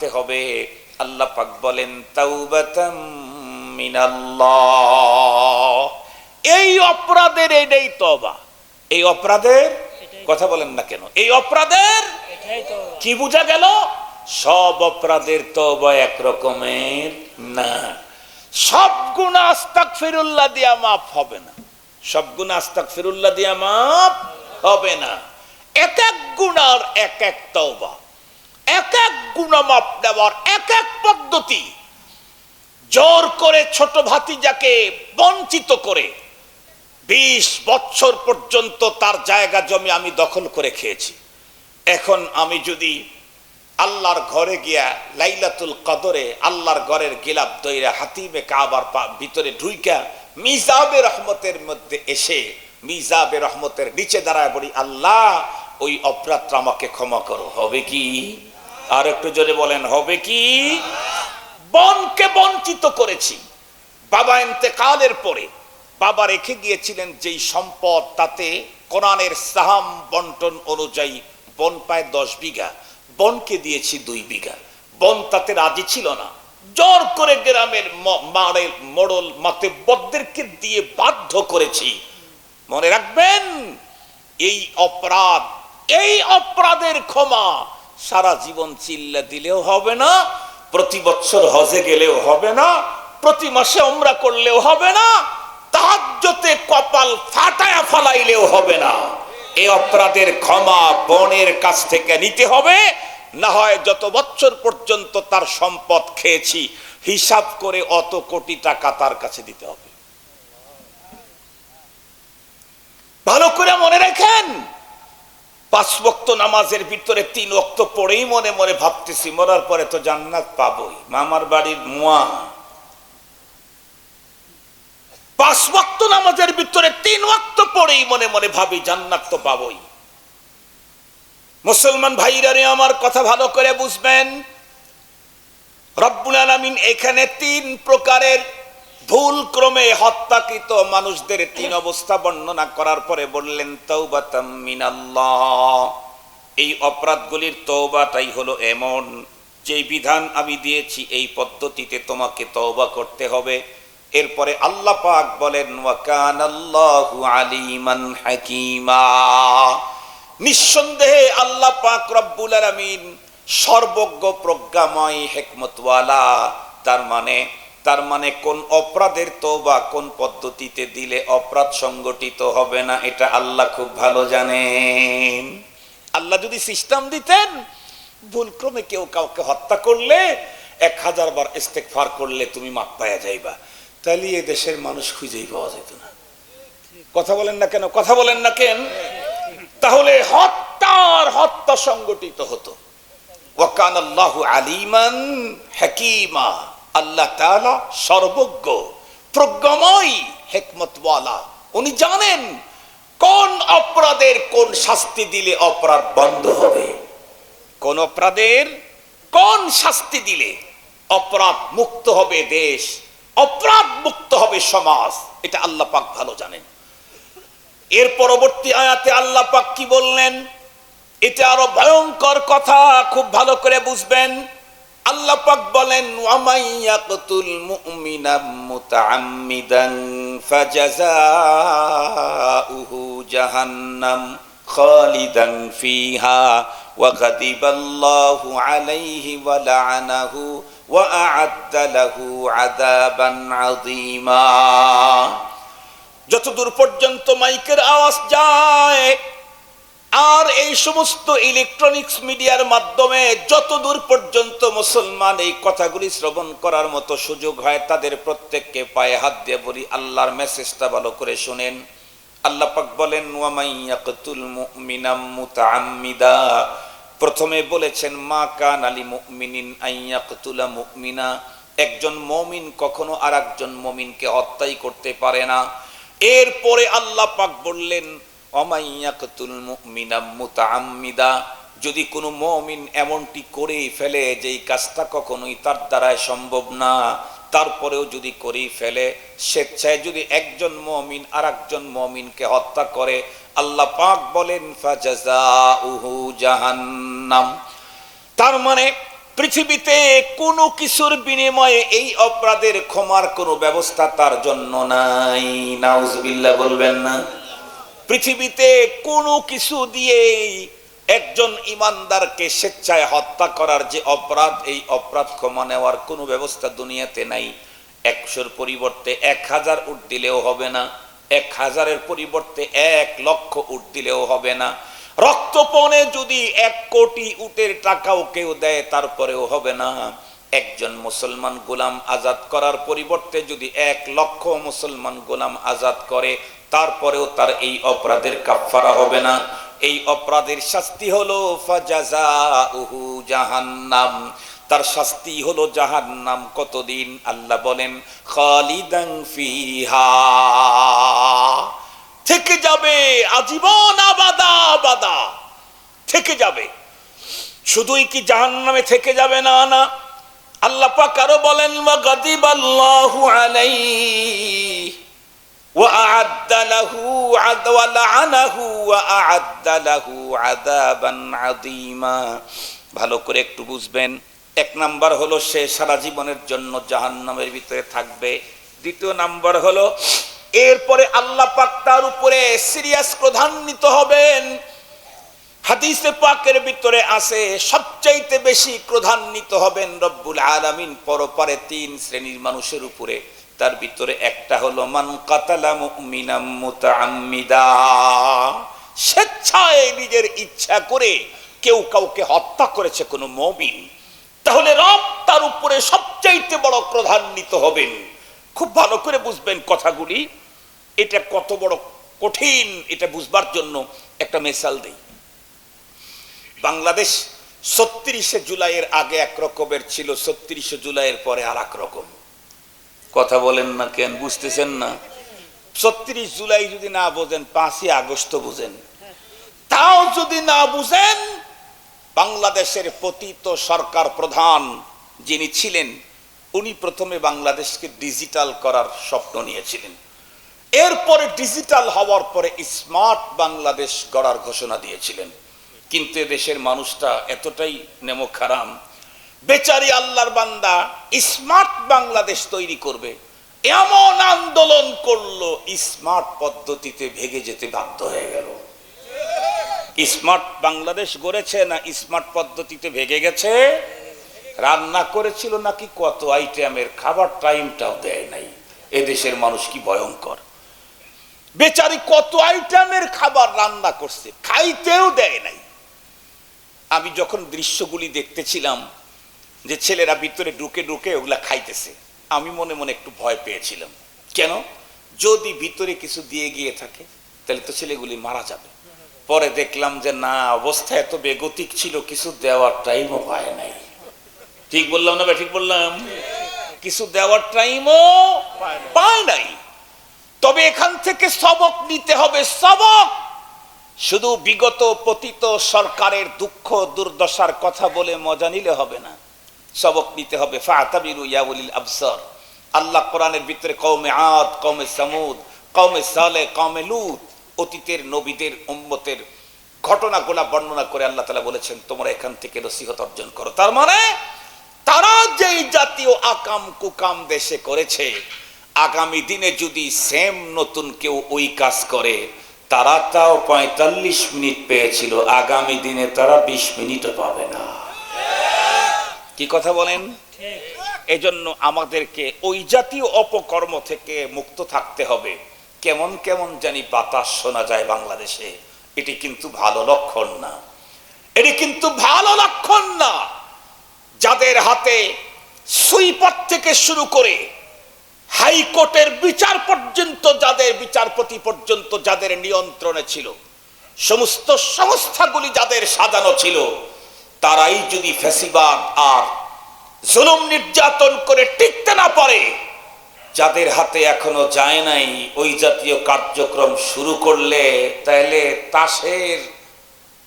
করতে হবে। আল্লাহ পাক বলেন তাওবাতাম মিনাল্লাহ। এই অপরাধের এটাই তবা এই অপরাধের কথা বলেন না কেন? এই অপরাধের কি বোঝা গেল? সব অপরাধের তবা এক রকমের না। সব গুণা আস্তাক ফিরুল্লাহ দিয়া মাফ হবে না। সব গুণা আস্তাক ফিরুল্লাহ দিয়া মাফ হবে না। এক এক গুণার এক এক তওবা। এক এক গুণমাপ দেওয়ার এক এক পদ্ধতি। জোর করে ছোট ভাতিজাকে বঞ্চিত করে বিশ বছর পর্যন্ত তার জায়গা জমি আমি দখল করে খেয়েছি। এখন আমি যদি আল্লাহর ঘরে গিয়া লাইলাতুল কদরে আল্লাহর ঘরের গিলাপ দইরা হাতিমে কাবার পা- ভিতরে ঢুইকা মিজাবে রহমতের মধ্যে এসে মিজাবে রহমতের নিচে দাঁড়ায় বলি, আল্লাহ, ওই অপরাধটা আমাকে ক্ষমা করো। হবে কি? আর একটু জোরে বলেন, হবে কি? বনকে বঞ্চিত করেছি। বাবা ইন্তেকালের পরে বাবা রেখে গিয়েছিলেন যেই সম্পদ, তাতে কোরআনের সাহাম বন্টন অনুযায়ী বন পায় দশ বিঘা, বনকে দিয়েছি দুই বিঘা। বন তাতে রাজি ছিল না। জোর করে গ্রামের মারের মোড়ল মাতেব্বরদেরকে দিয়ে বাধ্য করেছি। মনে রাখবেন, এই অপরাধ, এই অপরাধের ক্ষমা সারা জীবন চিল্লা দিলেও হবে না, প্রতি বছর হজে গেলেও হবে না, প্রতি মাসে ওমরা করলেও হবে না, তাহাজ্জতে কপাল ফাটায়া ফালাইলেও হবে না। এই অপরাধের ক্ষমা বনের কাছ থেকে নিতে হবে, না হয় যত বছর পর্যন্ত তার সম্পদ খেয়েছি, হিসাব করে অত কোটি টাকা তার কাছে দিতে হবে। ভালো করে মনে রাখেন পাঁচ বক্ত নামাজের ভিতরে তিন ওক্ত পড়েই মনে মনে ভাবতেছি, মরার পরে তো জান্নাত পাবই। মামার বাড়ির মুয়া। পাঁচ ওয়াক্ত নামাজের ভিতরে তিন ওয়াক্ত পড়েই মনে মনে ভাবি, জান্নাত তো পাবই। মুসলমান ভাইরা রে, আমার কথা ভালো করে বুঝবেন। রব্বুল আলামিন এখানে তিন প্রকারের ভুল ক্রমে হত্যাকৃত মানুষদের তিন অবস্থা বর্ণনা করার পরে বললেন তৌবাতাম মিনাল্লাহ। এই অপরাধগুলির তৌবাটাই হলো এমন যে বিধান আমি দিয়েছি, এই পদ্ধতিতে তোমাকে তওবা করতে হবে। এরপরে আল্লাহ পাক বলেন ওয়াকানাল্লাহু আলিমান হাকিমা। নিঃসন্দেহে আল্লাহ পাক রব্বুল আলামিন সর্বজ্ঞ প্রজ্ঞাময় হেকমতওয়ালা, তার মানে তার মানে কোন অপরাধের তওবা কোন পদ্ধতিতে দিলে অপরাধ সংগঠিত হবে না, এটা আল্লাহ খুব ভালো জানেন। আল্লাহ যদি সিস্টেম দিতেন, ভুলক্রমে কেউ কাউকে হত্যা করলে, এক হাজার বার ইস্তেকফার করলে তুমি মাপ পায়া যাইবা। তাহলে এ দেশের মানুষ খুঁজেই পাওয়া যেত না। কথা বলেন না কেন? কথা বলেন না কেন? তাহলে হত্যার হত্যা সংগঠিত হতো। ওয়াকান আল্লাহ আলিমান হাকিমা। আল্লাহ তাআলা সর্বজ্ঞ, প্রজ্ঞাময় হেকমতওয়ালা। উনি জানেন কোন অপরাধের কোন শাস্তি দিলে অপরাধ বন্ধ হবে। কোন অপরাধের কোন শাস্তি দিলে অপরাধ মুক্ত হবে দেশ, অপরাধ মুক্ত হবে সমাজ, এটা আল্লাহ পাক ভালো জানেন। এর পরবর্তী আয়াতে আল্লাহ পাক কি বললেন? এটা আরও ভয়ঙ্কর কথা, খুব ভালো করে বুঝবেন। আল্লাহ পাক বলেন ওয়ামাইয়াকতুল মুমিনা মুতাআম্মিদান ফাজাযাউহু জাহান্নাম খালিদান ফিহা ওয়া গাদিবাল্লাহু আলাইহি ওয়া লা'নাহু ওয়া আ'আদ্দা লাহু আযাবান আযীমা। যতদূর পর্যন্ত মাইকের আওয়াজ যায় আর এই সমস্ত ইলেকট্রনিক্স মিডিয়ার মাধ্যমে যতদূর পর্যন্ত মুসলমান এই কথাগুলি শ্রবণ করার মতো সুযোগ হয়, তাদের প্রত্যেককে পায়ে হাত দিয়ে বলি, আল্লাহর মেসেজটা ভালো করে শুনেন। আল্লাহ পাক বলেন ওয়ামাইয়াকতুল মুমিনাম মুতাআম্মিদা। প্রথমে বলেছেন, মা কান আলী মুমিনিন আইয়াকতুলা মুমিনা। একজন মমিন কখনো আর একজন মমিনকে হত্যাই করতে পারে না। এরপরে আল্লাহ পাক বললেন যদি কোনো মমিন এমনটি করেই ফেলে যে এই কাজটা কখনোই তার দ্বারায় সম্ভব না, তারপরেও যদি করেই ফেলে, স্বেচ্ছায় যদি একজন মমিন আর একজন মমিনকে হত্যা করে, আল্লাহ পাক বলেন জাহান্নাম। তার মানে পৃথিবীতে কোনো কিছুর বিনিময়ে এই অপরাধের ক্ষমার কোনো ব্যবস্থা তার জন্য নাই। নাউজবিল্লাহ বলবেন না। পৃথিবীতে কোনো কিছু দিয়ে একজন ইমানদারকে স্বেচ্ছায় হত্যা করার যে অপরাধ, এই অপরাধ ক্ষমা নেওয়ার কোনো ব্যবস্থা দুনিয়াতে নাই। একশোর পরিবর্তে এক হাজার উঠ দিলেও হবে না, এক হাজারের পরিবর্তে এক লক্ষ উঠ দিলেও হবে না। রক্তপণে যদি এক কোটি উটের টাকাও কেউ দেয়, তারপরেও হবে না। একজন মুসলমান গোলাম আজাদ করার পরিবর্তে যদি এক লক্ষ মুসলমান গোলাম আজাদ করে, তারপরেও তার এই অপরাধের কাফফারা হবে না। এই অপরাধের শাস্তি হলো ফাজাজাউহু জাহান্নাম। তার শাস্তি হলো জাহান্নাম কতদিন? আল্লাহ বলেন, খালিদান ফিহা। থেকে যাবে, আজীবন আবাদা আবাদা। থেকে যাবে। শুধুই কি জাহান্নামে থেকে যাবে? না না। আল্লাহ পাক আরও বলেন গাদিবাল্লাহু আলাইহি ওয়া আ'আদ্দা লাহু ওয়া লা'আনাহু ওয়া আ'আদ্দা লাহু আযাবান আযীমা। ভালো করে একটু বুঝবেন, এক নাম্বার হলো সে সারা জীবনের জন্য জাহান্নামের ভিতরে থাকবে। দ্বিতীয় নাম্বার হলো, এরপরে আল্লাহ পাক তার উপরে সিরিয়াস প্রধান্বিত হবেন। হাদিসে পাকের ভিতরে আছে, সবচাইতে বেশি প্রধান্বিত হবেন রব্বুল আলামিন পরপারে তিন শ্রেণির মানুষের উপরে। তার ভিতরে একটা হলো, মান কাতালা মুমিনাম মুতাআম্মিদা। স্বেচ্ছায় নিজের ইচ্ছা করে কেউ কাউকে হত্যা করেছে কোনো মমিন। তাহলে রব তার উপরে সবচাইতে বড় প্রধান্বিত হবেন। খুব ভালো করে বুঝবেন কথাগুলি। এটা কত বড় কঠিন এটা বুঝবার জন্য একটা মেসাল দেই। বাংলাদেশ ছত্রিশে জুলাইয়ের আগে এক রকমের ছিল ছত্রিশে জুলাইয়ের পরে আর এক রকম। কথা বলেন না কেন বুঝতেছেন না? ছত্রিশ জুলাই যদি না বোঝেন পাঁচই আগস্ট বুঝেন। তাও যদি না বুঝেন বাংলাদেশের পতিত সরকার প্রধান যিনি ছিলেন উনি প্রথমে বাংলাদেশকে ডিজিটাল করার স্বপ্ন নিয়েছিলেন। এরপরে ডিজিটাল হওয়ার পরে স্মার্ট বাংলাদেশ গড়ার ঘোষণা দিয়েছিলেন। কিন্তু দেশের মানুষটা এতটাই নেমখারাম। বেচারি আল্লাহর বান্দা স্মার্ট বাংলাদেশ তৈরি করবে। এমন আন্দোলন করল, স্মার্ট পদ্ধতিতে ভেগে যেতে বাধ্য হয়ে গেল। স্মার্ট বাংলাদেশ গড়েছে না স্মার্ট পদ্ধতিতে ভেগে গেছে? রান্না করেছিল নাকি কত আইটেমের খাবার টাইমটাও দেয় নাই? এদেশের মানুষ কি ভয়ঙ্কর? বেচারি কত আইটেমের খাবার রান্না করছে, খাইতেও দেয় নাই। আমি যখন দৃশ্যগুলি দেখতেছিলাম যে ছেলেরা ভিতরে ঢুকে ঢুকে ওগুলা খাইতেছে, আমি মনে মনে একটু ভয় পেয়েছিলাম। কেন? যদি ভিতরে কিছু দিয়ে গিয়ে থাকে, তাহলে তো ছেলেগুলি মারা যাবে। পরে দেখলাম যে না, অবস্থা এত বেগতিক ছিল, কিছু দেওয়ার টাইমও পায় নাই। ঠিক বললাম না ঠিক বললাম? কিছু দেওয়ার টাইমও পায় নাই। তবে এখান থেকে সবক নিতে হবে, সবক! শুধু বিগত পতিত সরকারের দুঃখ দুর্দশার কথা বলে মজা নিলে হবে না। সবক নিতে হবে। ফাতাবিরু আবসার। আল্লাহ কোরআনের ভিতরে কওমে আদ, কওমে সামুদ, কওমে সালে, কওমে লুত, অতীতের নবীদের, উম্মতের ঘটনাগুলা বর্ণনা করে আল্লাহ তালা বলেছেন, তোমরা এখান থেকে নসিহত অর্জন করো। তার মানে তারা যেই জাতীয় আকাম কুকাম দেশে করেছে, আগামী দিনে যদি সেম নতুন কেউ ওই কাজ করে তারা তাও পঁয়তাল্লিশ মিনিট পেয়েছিল। আগামী দিনে তারা বিশ মিনিটও পাবে না। কি কথা বলেন? এজন্য আমাদেরকে ওই জাতীয় অপকর্ম থেকে মুক্ত থাকতে হবে। কেমন কেমন জানি বাতাস শোনা যায় বাংলাদেশে। এটি কিন্তু ভালো লক্ষণ না। এটি কিন্তু ভালো লক্ষণ না। যাদের হাতে সুইপার থেকে শুরু করে হাইকোর্টের বিচার পর্যন্ত, যাদের বিচারপতি পর্যন্ত, যাদের নিয়ন্ত্রণে ছিল, সমস্ত সংস্থাগুলি যাদের সাজানো ছিল, তারাই যদি ফ্যাসিবাদ আর জুলুম নির্যাতন করে টিকতে না পারে, যাদের হাতে এখনও যায় নাই, ওই জাতীয় কার্যক্রম শুরু করলে, তাহলে তাসের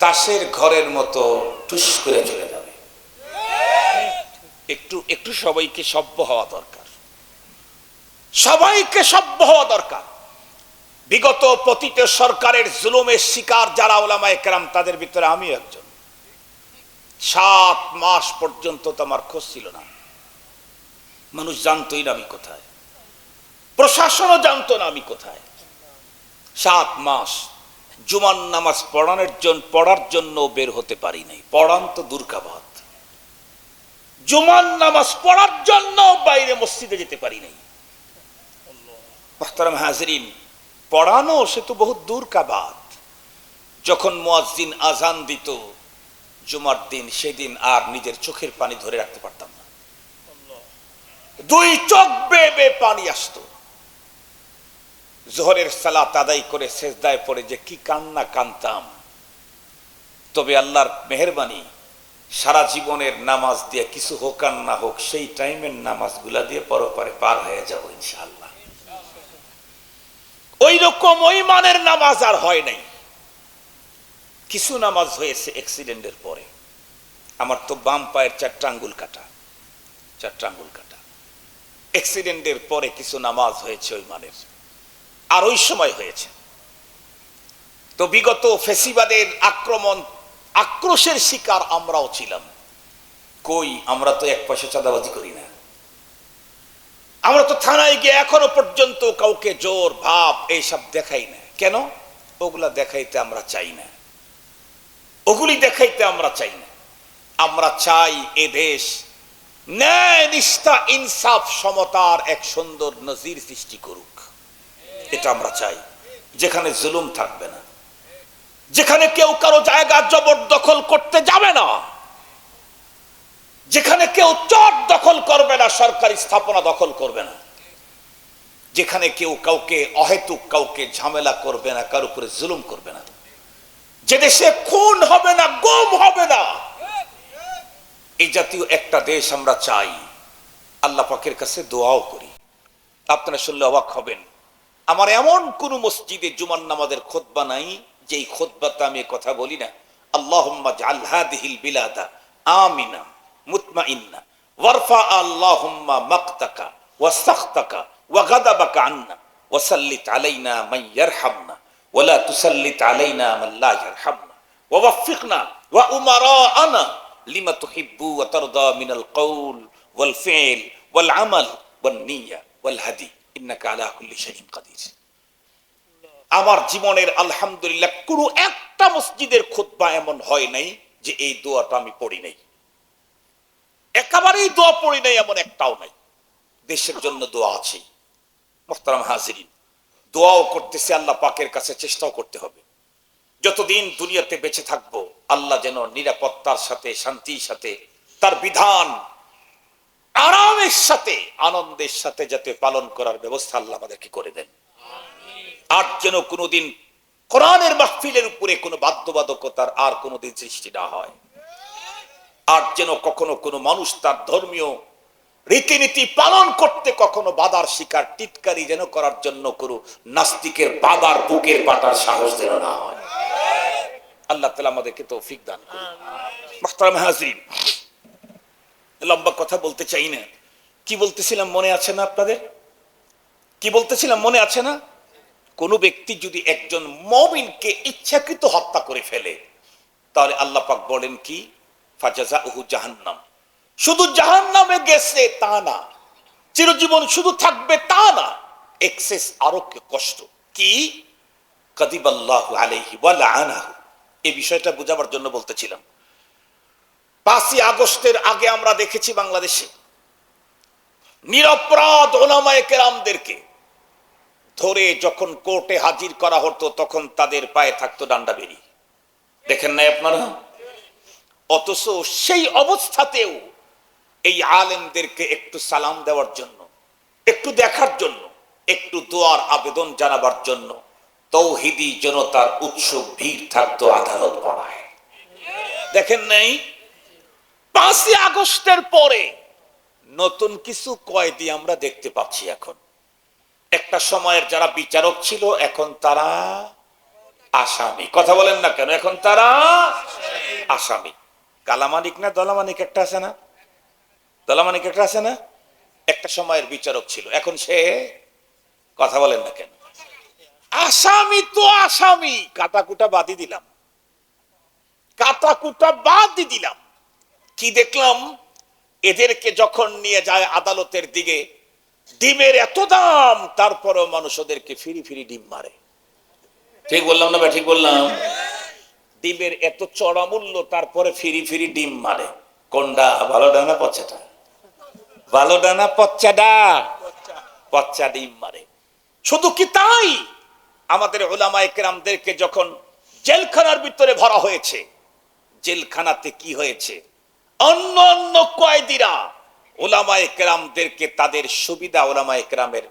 তাসের ঘরের মতো টুস করে চলে যাবে। একটু একটু সবাইকে সভ্য হওয়া দরকার। সবাইকে সভ্য হওয়া দরকার। বিগত পতিত সরকারের জুলুমের শিকার যারা ওলামায় কেরাম, তাদের ভিতরে আমি একজন। সাত মাস পর্যন্ত তো আমার খোঁজ ছিল না। মানুষ জানতোই না আমি কোথায়। প্রশাসনও জানতো না আমি কোথায়। সাত মাস জুমান নামাজ পড়ানোর জন্য পড়ার জন্য বের হতে পারি নাই। পড়ান তো দুর্গাবাদ। জুমান নামাজ পড়ার জন্য বাইরে মসজিদে যেতে পারি নাই। মোহতারাম হাজরিন, পড়ানো সে তো বহুত দূর কা বাত যখন মুয়াজ্জিন আজান দিত, জুমার দিন সেদিন আর নিজের চোখের পানি ধরে রাখতে পারতাম না। দুই চোখ বেয়ে পানি আসতো। জোহরের সালাত আদায় করে শেষদায় পড়ে যে কি কান্না কানতাম। তবে আল্লাহর মেহরবানি, সারা জীবনের নামাজ দিয়ে কিছু হোক আর না হোক, সেই টাইমের নামাজগুলা দিয়ে পরপারে পার হয়ে যাব ইনশাআল্লাহ। ওই রকম ওই মানের নামাজ আর হয় নাই। কিছু নামাজ হয়েছে অ্যাক্সিডেন্টের পরে। আমার তো বাম পায়ের চারটা আঙ্গুল কাটা চারটা আঙ্গুল কাটা। অ্যাক্সিডেন্টের পরে কিছু নামাজ হয়েছে ওই মানের আর ওই সময় হয়েছে। তো বিগত ফেসিবাদের আক্রমণ, আক্রোশের শিকার আমরাও ছিলাম। কই, আমরা তো এক পয়সা চাঁদাবাজি করি না। আমরা তো থানায় গিয়ে এখনও পর্যন্ত কাউকে জোর ভাব এইসব দেখাই না। কেন? ওগুলা দেখাইতে আমরা চাই না। ওগুলি দেখাইতে আমরা চাই না। আমরা চাই এ দেশ ন্যায়, নিষ্ঠা, ইনসাফ, সমতার এক সুন্দর নজির সৃষ্টি করুক। এটা আমরা চাই। যেখানে জুলুম থাকবে না। যেখানে কেউ কারও জায়গা জবরদখল করতে যাবে না। যেখানে কেউ চট দখল করবে না, সরকারি স্থাপনা দখল করবে না। যেখানে কেউ কাউকে অহেতুক, কাউকে ঝামেলা করবে না কার উপরে জুলুম করবে না। যে দেশে খুন হবে না, গম হবে না, এই জাতীয় একটা দেশ আমরা চাই। আল্লাহ পাকের কাছে দোয়াও করি। আপনারা শুনলে অবাক হবেন, আমার এমন কোন মসজিদে জুমান নামাজের খোদবা নাই, যেই খোদবাতে আমি কথা বলি না আল্লাহ জাল হাদিহিল বিলাদা, আমিনা। মুতমাইন্না। ওয়ারফা আল্লাহুম্মা মাকতাকা ওয়া সাখতাকা আন্না। ওয়া আলাইনা মান ইয়ারহামনা ওয়া তুসাল্লিত আলাইনা মান লা ইয়ারহামনা। ওয়া ওয়া উমারাআনা লিমা তুহিব্বু ওয়া তারদা মিনাল কওল ওয়াল ফি'ল ওয়াল আমাল ওয়ান নিয়্যা ওয়াল হাদি। ইন্নাকা আলা কুল্লি শাইইন কাদির। আমার জীবনের আলহামদুলিল্লাহ কোনো একটা মসজিদের খুতবা এমন হয় নাই যে এই দোয়াটা আমি পড়ি নাই। একেবারেই দোয়া পড়ি নাই, এমন একটাও নাই। দেশের জন্য দোয়া আছে মোহতারাম হাজিরিন, দোয়াও করতেছে, আল্লাহ পাকের কাছে চেষ্টাও করতে হবে। যতদিন দুনিয়াতে বেঁচে থাকব, আল্লাহ যেন নিরাপত্তার সাথে, শান্তির সাথে, তার বিধান, আরামের সাথে, আনন্দের সাথে যাতে পালন করার ব্যবস্থা আল্লাহ আমাদেরকে করে দেন। আর যেন কোনোদিন কোরআনের মাহফিলের উপরে কোনো বাধ্যবাধকতার আর কোনোদিন সৃষ্টি না হয়। আর যেন কখনো কোনো মানুষ তার ধর্মীয় রীতিনীতি পালন করতে কখনো বাধার শিকার টিটকারি যেন করার জন্য কোনো নাস্তিকের বাবার বুকের পাটার সাহস যেন না হয়। আল্লাহ তালা আমাদেরকে তৌফিক দান করুন। হাজরিন লম্বা কথা বলতে চাই না। কি বলতেছিলাম মনে আছে না আপনাদের? কি বলতেছিলাম মনে আছে না? কোন ব্যক্তি যদি একজন মমিনকে ইচ্ছাকৃত হত্যা করে ফেলে তাহলে আল্লাহ পাক বলেন কি? ফাজাজা উহু জাহান্নাম গেছে তা না, চিরজীবন শুধু থাকবে তা না এক্সেস আরও কষ্ট। কি? লাআনাহু এই বিষয়টা বোঝাবার জন্য বলতেছিলাম। পাঁচই আগস্টের আগে আমরা দেখেছি বাংলাদেশে। নিরপরাধ ওলামায়ে ধরে যখন কোর্টে হাজির করা হতো, তখন তাদের পায়ে থাকতো ডান্ডা দেখেন নাই আপনারা? অথচ সেই অবস্থাতেও এই আলেমদেরকে একটু সালাম দেওয়ার জন্য, একটু দেখার জন্য, একটু দোয়ার আবেদন জানাবার জন্য তৌহিদি জনতার উৎসব ভিড় থাকতো আদালত দেখেন নাই? পাঁচই আগস্টের পরে নতুন কিছু কয়েদি আমরা দেখতে পাচ্ছি এখন। একটা সময়ের যারা বিচারক ছিল, এখন তারা আসামি। কথা বলেন না কেন? এখন তারা আসামি। কালামানিক না দলামানিক একটা আছে না? দলামানিক একটা আছে না? একটা সময়ের বিচারক ছিল। এখন সে কথা বলেন না কেন? আসামি তো আসামি। কাটাকুটা বাদি দিলাম। কাটাকুটা বাদ দিলাম। কি দেখলাম? এদেরকে যখন নিয়ে যায় আদালতের দিকে, ডিমের এত দাম, তারপরও মানুষ ওদেরকে ফিরি ফিরি ডিম মারে। ঠিক বললাম না ঠিক বললাম? ডিমের এত চড়া মূল্য, তারপরে ফিরি ফিরি ডিম মারে। কোনটা ভালো ডানা পচ্চাটা ভালো ডানা, পচ্চাডা। পচ্চা ডিম মারে। শুধু কি তাই? আমাদের ওলামা একরামদেরকে যখন জেলখানার ভিতরে ভরা হয়েছে, জেলখানাতে কি হয়েছে? অন্য অন্য কয়েদিরা ওলামা একরামদেরকে তাদের সুবিধা ওলামা একরামের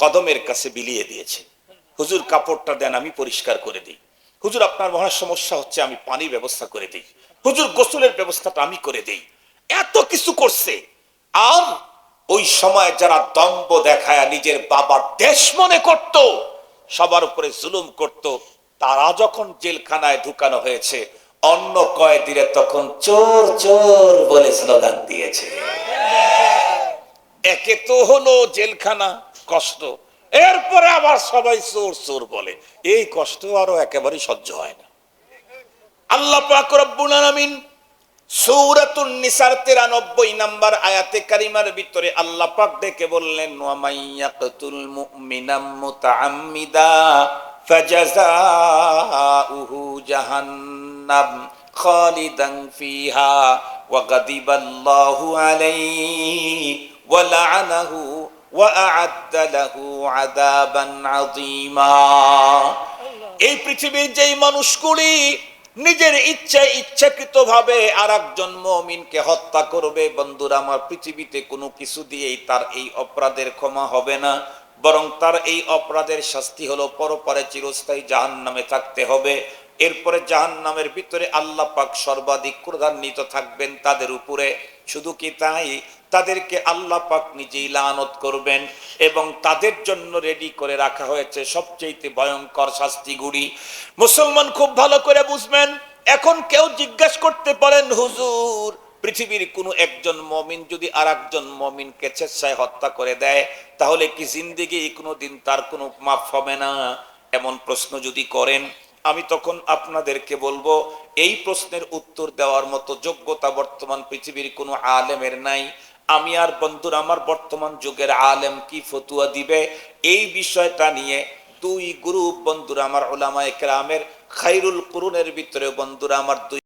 কদমের কাছে বিলিয়ে দিয়েছে। হুজুর, কাপড়টা দেন, আমি পরিষ্কার করে দিই। হুজুর, আপনার মহা সমস্যা হচ্ছে আমি পানির ব্যবস্থা করে দিই। হুজুর, গোসলের ব্যবস্থাটা আমি করে দিই। এত কিছু করছে। আর ওই সময় যারা দম্ব দেখায় নিজের বাবার দেশ মনে করত, সবার উপরে জুলুম করত, তারা যখন জেলখানায় ঢুকানো হয়েছে, অন্য কয়েদিরে তখন চোর চোর বলে স্লোগান দিয়েছে। একে তো হলো জেলখানা, কষ্ট। এরপরে আবার সবাই চোর চোর বলে। এই কষ্ট আরও একেবারে সহ্য হয় না। আল্লাহ পাক রব্বুল আলামিন সূরাতুন নিসার 93 নাম্বার আয়াতে কারিমার ভিতরে আল্লাহ ডেকে আ'আদ্দা লাহু আযাবান আযীমা এই পৃথিবীর যেই মানুষগুলি নিজের ইচ্ছা ইচ্ছাকৃত ভাবে আর একজন মমিনকে হত্যা করবে, বন্ধুরা, আমার পৃথিবীতে কোনো কিছু দিয়েই তার এই অপরাধের ক্ষমা হবে না। বরং তার এই অপরাধের শাস্তি হলো পরপরে চিরস্থায়ী জাহান নামে থাকতে হবে। এরপরে জাহান নামের ভিতরে আল্লাহ সর্বাধিক ক্রধান্বিত থাকবেন তাদের উপরে। শুধু কি তাই? তাদেরকে আল্লাহ পাক নিজেই লানত করবেন এবং তাদের জন্য রেডি করে রাখা হয়েছে সবচেয়ে ভয়ঙ্কর শাস্তিগুড়ি মুসলমান খুব ভালো করে বুঝবেন, এখন কেউ জিজ্ঞাসা করতে পারেন, হুজুর, পৃথিবীর কোনো একজন মমিন যদি আর একজন মমিনকে স্বেচ্ছায় হত্যা করে দেয়, তাহলে কি জিন্দিগি কোনো দিন তার কোনো মাফ হবে না? এমন প্রশ্ন যদি করেন, আমি তখন আপনাদেরকে বলব, এই প্রশ্নের উত্তর দেওয়ার মতো যোগ্যতা বর্তমান পৃথিবীর কোনো আলেমের নাই। আমি আর বন্ধুরা, আমার বর্তমান যুগের আলেম কি ফতুয়া দিবে? এই বিষয়টা নিয়ে দুই গ্রুপ বন্ধুরা, আমার ওলামা একরামের খাইরুল কুরুনের ভিতরে বন্ধুরা, আমার দুই